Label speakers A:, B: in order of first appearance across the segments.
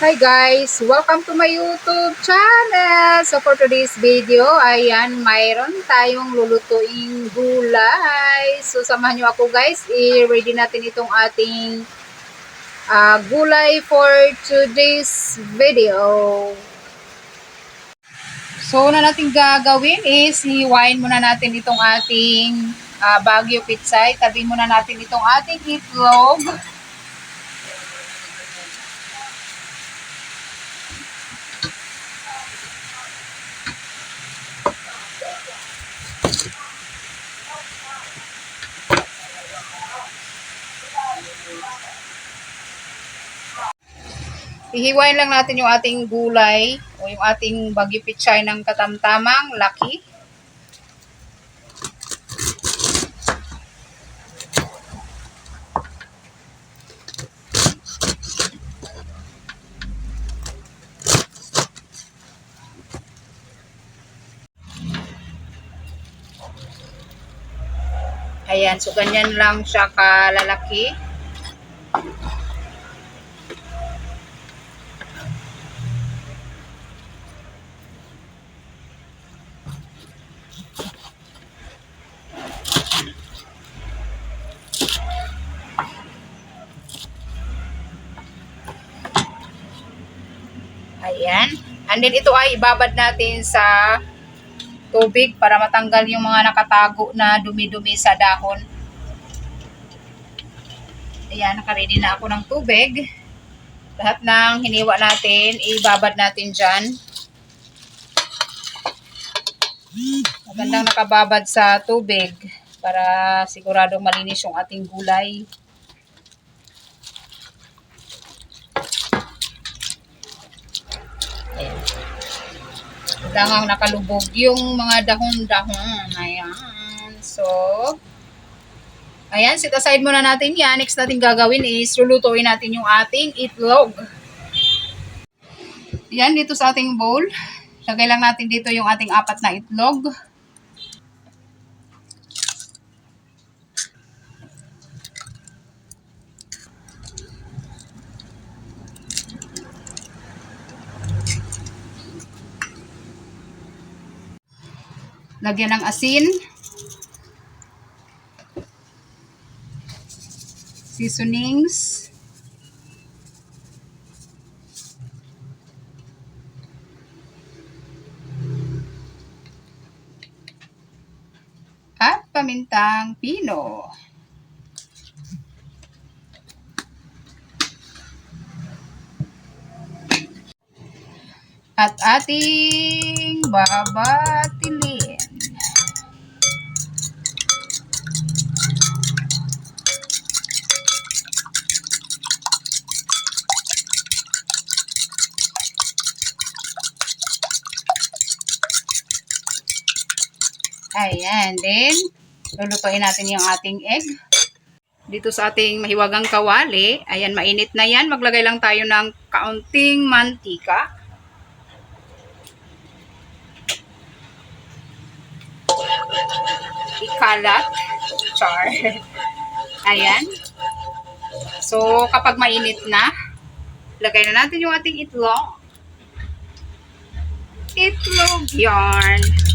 A: Hi guys! Welcome to my YouTube channel! So for today's video, ayan, mayroon tayong lulutuing gulay. So samahan nyo ako guys, i-ready natin itong ating ah, gulay for today's video. So una natin gagawin is hiwain muna natin itong ating ah, Baguio pizza. Tabi muna natin itong ating itlog. Hihiwain lang natin yung ating gulay o yung ating bagyo pichay ng katamtamang laki. Ayan, so ganyan lang siya kalalaki. Ayan. And then ito ay ibabad natin sa tubig para matanggal yung mga nakatago na dumi-dumi sa dahon. Ayan, nakaready na ako ng tubig. Lahat ng hiniwa natin, ibabad natin dyan. Magandang nakababad sa tubig para siguradong malinis yung ating gulay. Ayan. Langang nakalubog yung mga dahon-dahon. Ayan. So, ayan, sit aside muna natin yan. Next natin gagawin is lulutuin natin yung ating itlog. Yan, dito sa ating bowl. Lagay lang natin dito yung ating apat na itlog. Lagyan ng asin. Seasonings. At pamintang pino. At ating babatilin. Ayan, then lulutuin natin yung ating egg. Dito sa ating mahiwagang kawali, ayan, mainit na yan. Maglagay lang tayo ng kaunting mantika. Ikalat. Char. Ayan. So, kapag mainit na, lagay na natin yung ating itlog. Itlog yarn.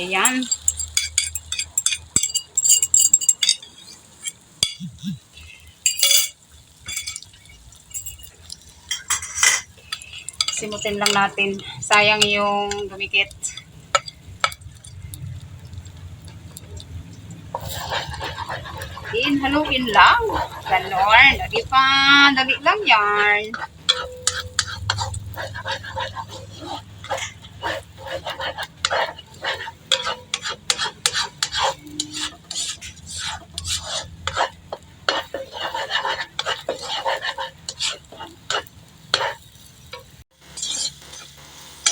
A: Ayan. Simutin lang natin. Sayang yung dumikit. In, haluin lang. Ganon. Di pa, dali lang yan.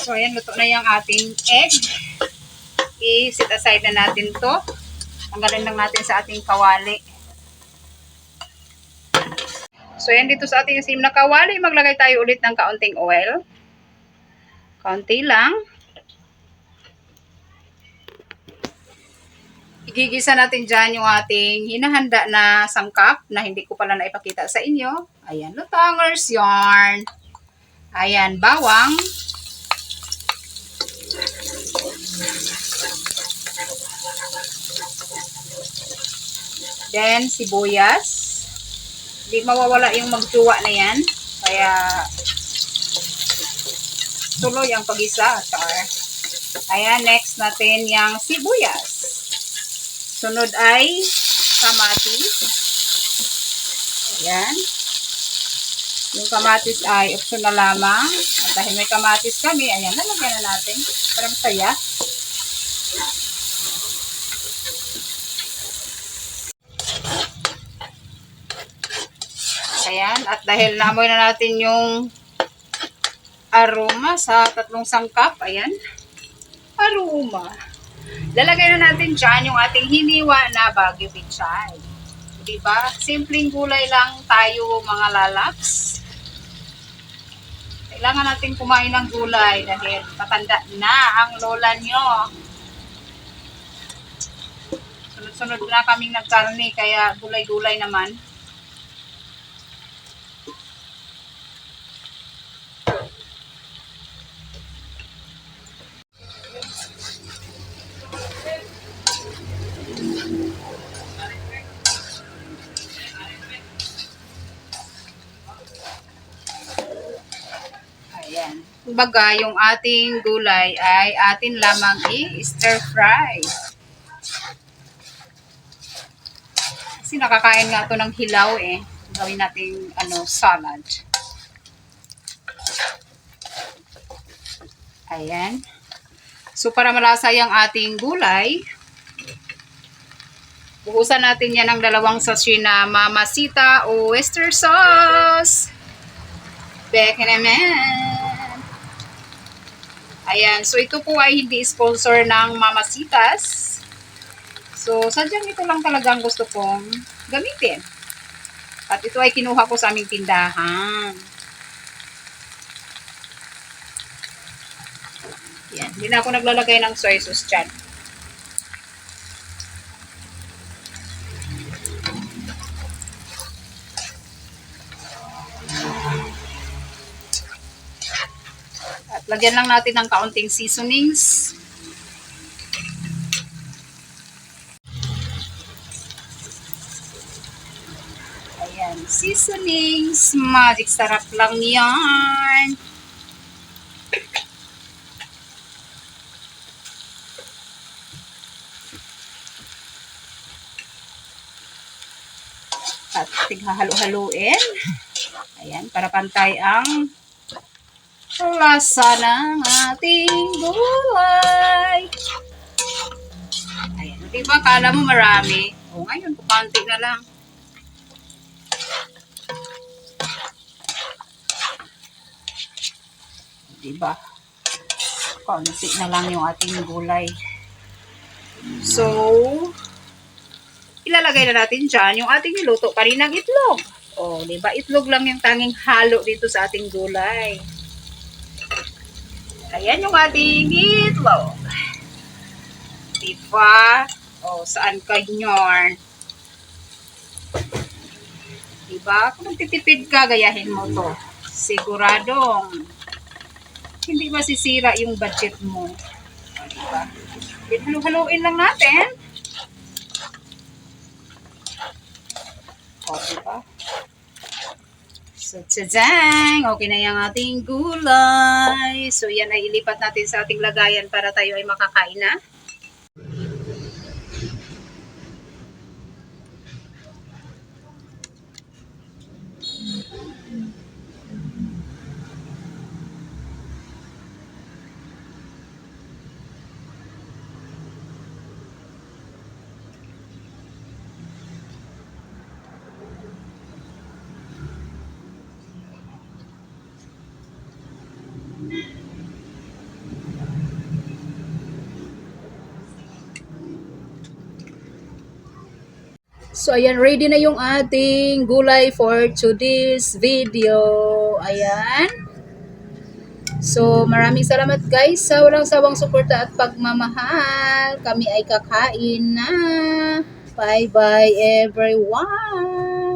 A: So, ayan, luto na yung ating egg. I-sit aside na natin to. Tanggalin lang natin sa ating kawali. So, ayan, dito sa ating asim na kawali, maglagay tayo ulit ng kaunting oil. Kaunti lang. igigisa natin dyan yung ating hinahanda na sangkap na hindi ko pala naipakita sa inyo. Ayan, lutangers yarn. Ayan, bawang. Then, sibuyas. Hindi mawawala yung magtuwa na yan. Kaya, tuloy ang pag-isa. Ayan, next natin yung sibuyas. Sunod ay kamatis. Ayan. Yung kamatis ay optional lamang. At dahil may kamatis kami, ayan, nalagyan na natin. Parang saya. Ayan. At dahil naamoy na natin yung aroma sa tatlong sangkap, ayan. Aroma. Lalagay na natin dyan yung ating hiniwa na Baguio Pichay. Diba? Simpleng gulay lang tayo mga lalaks. Kailangan natin kumain ng gulay dahil matanda na ang lola nyo. Sunod-sunod na kaming nagkarni kaya gulay-gulay naman. Kumbaga, yung ating gulay ay atin lamang i-stir fry. Kasi nakakain nga to ng hilaw eh. Gawin nating ano, salad. Ayan. So, para malasa yung ating gulay, buhusan natin yan ng dalawang sachet na mamasita o oyster sauce. Beke naman. Ayan. So, ito po ay hindi sponsor ng Mamasitas. So, sadyang ito lang talaga ang gusto kong gamitin. At ito ay kinuha ko sa aming tindahan. Yan. Hindi na ako naglalagay ng soy sauce dyan. Lagyan lang natin ng kaunting seasonings. Ayan, seasonings. Magic sarap lang yan. At tighahalo-haluin. Ayan, para pantay ang lasa ng ating gulay. Ayan. Di ba, kala mo marami? O, ngayon, kupanti na lang. Di ba? Kaunti na lang yung ating gulay. So, ilalagay na natin dyan yung ating niluto kaninang itlog. O, di ba? Itlog lang yung tanging halo dito sa ating gulay. Ayan yung ating itlog. Diba? O, saan ka yarn? Diba? Kung magtitipid ka, gayahin mo to. Siguradong hindi masisira yung budget mo. Diba? Halu-haluin lang natin. O, diba? So, tsadang! Okay na yung ating gulay. So, yan ay ilipat natin sa ating lagayan para tayo ay makakain na. So, ayan, ready na yung ating gulay for today's video. Ayan. So, maraming salamat guys sa walang sawang suporta at pagmamahal. Kami ay kakain na. Bye-bye everyone!